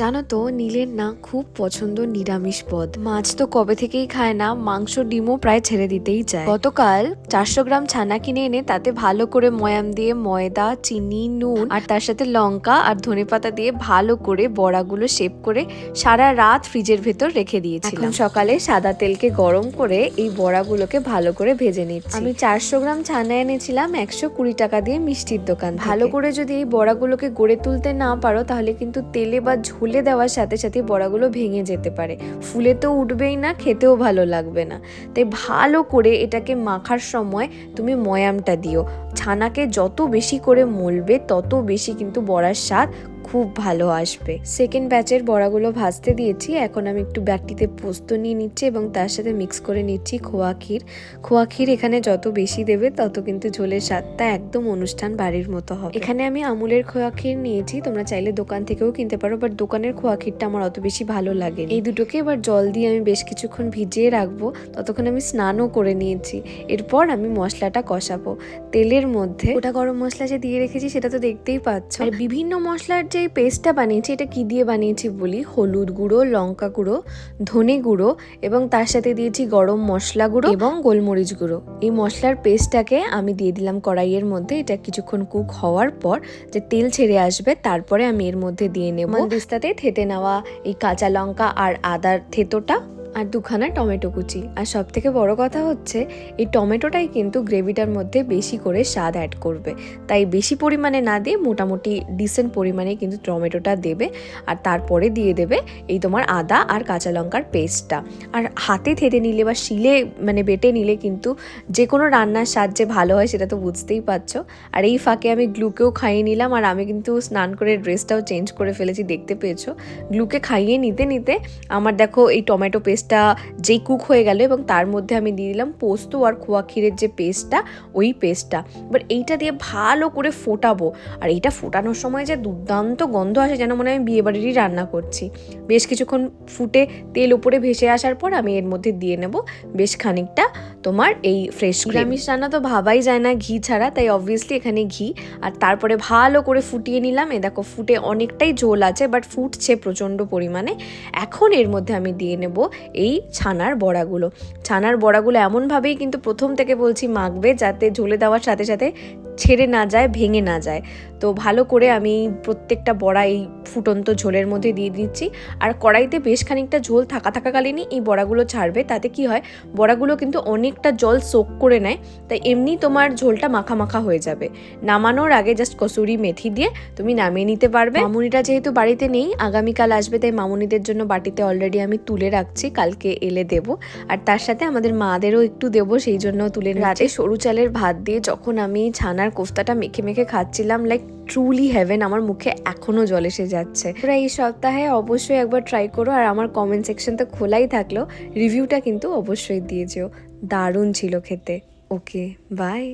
জানো তো নীলের না খুব পছন্দ নিরামিষ পদ। মাছ তো কবে থেকেই খায় না মাংস ডিমও প্রায় ছেড়ে দিতেই চায়। গতকাল চারশো গ্রাম ছানা কিনে এনে তাতে ভালো করে ময়াম দিয়ে ময়দা চিনি নুন আর তার সাথে লঙ্কা আর ধনেপাতা দিয়ে ভালো করে বড়াগুলো শেপ করে সারা রাত ফ্রিজের ভেতর রেখে দিয়েছিলাম। সকালে সাদা তেলকে গরম করে এই বড়াগুলোকে ভালো করে ভেজে নিচ্ছি। আমি চারশো গ্রাম ছানা এনেছিলাম একশো কুড়ি টাকা দিয়ে মিষ্টির দোকান ভালো করে যদি এই বড়াগুলোকে গড়ে তুলতে না পারো তাহলে কিন্তু তেলে বা ঝোলে দেওয়ার সাথে সাথে বড়াগুলো ভেঙে যেতে পারে। ফুলে তো উঠবেই না, খেতেও ভালো লাগবে না। তাই ভালো করে এটাকে মাখার সময় তুমি ময়ামটা দিও। ছানাকে যত বেশি করে মলবে, তত বেশি কিন্তু বড়ার স্বাদ খুব ভালো আসবে। সেকেন্ড ব্যাচের বড়াগুলো ভাজতে দিয়েছি। এখন আমি একটু ব্যাটিতে পোস্ত নিয়ে নিচ্ছি এবং তার সাথে মিক্স করে নিচ্ছি খোয়া ক্ষীর। খোয়া ক্ষীর এখানে যত বেশি দেবে, তত কিন্তু ঝোলের স্বাদটা একদম অনুষ্ঠান বাড়ির মতো হবে। এখানে আমি আমুলের খোয়া ক্ষীর নিয়েছি। তোমরা চাইলে দোকান থেকেও কিনতে পারো বাট দোকানের খোয়া ক্ষীরটা আমার অত বেশি ভালো লাগে এই দুটোকে এবার জল দিয়ে আমি বেশ কিছুক্ষণ ভিজিয়ে রাখব। ততক্ষণ আমি স্নানও করে নিয়েছি। এরপর আমি মশলাটা কষাবো। তেলের মধ্যে ওটা গরম মশলা যে দিয়ে রেখেছি, সেটা তো দেখতেই পাচ্ছ। আর বিভিন্ন মশলার যে পেস্টটা বানিয়েছি, এটা কি দিয়ে বানিয়েছি বলি? হলুদ গুঁড়ো, লঙ্কা গুঁড়ো, ধনে গুঁড়ো এবং তার সাথে দিয়েছি গরম মশলা গুঁড়ো এবং গোলমরিচ গুঁড়ো। এই মশলার পেস্টটাকে আমি দিয়ে দিলাম কড়াইয়ের মধ্যে, এটা কিছুক্ষণ কুক হওয়ার পর যে তেল ছেড়ে আসবে তারপরে আমি এর মধ্যে দিয়ে নেব। দিস্তাতে থেতে নেওয়া এই কাঁচা লঙ্কা আর আদার থেতোটা। আর দুখানা টমেটো কুচি। আর সব থেকে বড় কথা হচ্ছে, এই টমেটোটাই কিন্তু গ্রেভিটার মধ্যে বেশি করে স্বাদ অ্যাড করবে। তাই বেশি পরিমাণে না দিয়ে মোটামুটি ডিসেন্ট পরিমাণে কিন্তু টমেটোটা দেবে আর তারপরে দিয়ে দেবে এই তোমার আদা আর কাঁচা লঙ্কার পেস্টটা আর হাতে থেতে নিলে বা শিলে মানে বেটে নিলে কিন্তু যে কোনো রান্নার স্বাদ যে ভালো হয় সেটা তো বুঝতেই পারছ। আর এই ফাঁকে আমি গ্লুকেও খাইয়ে নিলাম আর আমি কিন্তু স্নান করে ড্রেসটাও চেঞ্জ করে ফেলেছি, দেখতে পেয়েছ? গ্লুকে খাইয়ে নিতে নিতে আমার দেখো এই টমেটো পেস্টটা যেই কুক হয়ে গেল এবং তার মধ্যে আমি দিয়ে দিলাম পোস্ত আর খোয়া ক্ষীরের যে পেস্টটা ওই পেস্টটা। এবার এইটা দিয়ে ভালো করে ফোটাবো। আর এইটা ফোটানোর সময় যে দুর্দান্ত গন্ধ আসে যেন মনে হয় আমি বিয়েবাড়িরই রান্না করছি। বেশ কিছুক্ষণ ফুটে তেল উপরে ভেসে আসার পর আমি এর মধ্যে দিয়ে নেব বেশ খানিকটা তোমার এই ফ্রেশ নিরামিষ রান্না তো ভাবাই যায় না ঘি ছাড়া তাই অবভিয়াসলি এখানে ঘি। আর তারপরে ভালো করে ফুটিয়ে নিলাম। এ দেখো ফুটে অনেকটাই ঝোল আছে বাট ফুটছে প্রচণ্ড পরিমাণে। এখন এর মধ্যে আমি দিয়ে নেব এই ছানার বড়াগুলো। ছানার বড়াগুলো এমনভাবেই কিন্তু প্রথম থেকে বলছি মাখবে যাতে ঝোলে দেওয়ার সাথে সাথে ছেড়ে না যায়, ভেঙে না যায়। তো ভালো করে আমি প্রত্যেকটা বড়া এই ফুটন্ত ঝোলের মধ্যে দিয়ে দিচ্ছি। আর কড়াইতে বেশ খানিকটা ঝোল থাকা থাকাকালীনই এই বড়াগুলো ছাড়বে। তাতে কি হয়, বড়াগুলো কিন্তু অনেকটা জল সোক করে নেয়, তাই এমনি তোমার ঝোলটা মাখা মাখা হয়ে যাবে। নামানোর আগে জাস্ট কসুরি মেথি দিয়ে তুমি নামিয়ে নিতে পারবে। মামুনিটা যেহেতু বাড়িতে নেই, আগামীকাল আসবে, তাই মামুনিদের জন্য বাটিতে অলরেডি আমি তুলে রাখছি, কালকে এলে দেব। আর তার সাথে আমাদের মাদেরও একটু দেবো, সেই জন্য তুলে রাতে সরু চালের ভাত দিয়ে যখন আমি ছানার কোফতাটা মেখে মেখে খাচ্ছিলাম লাইক ট্রুলি হ্যাভেন আমার মুখে এখনও জল এসে যাচ্ছে। তোরা এই সপ্তাহে অবশ্যই একবার ট্রাই করো, আর আমার কমেন্ট সেকশন তো খোলাই থাকল রিভিউটা কিন্তু অবশ্যই দিয়ে যেও। দারুণ ছিল খেতে। Okay bye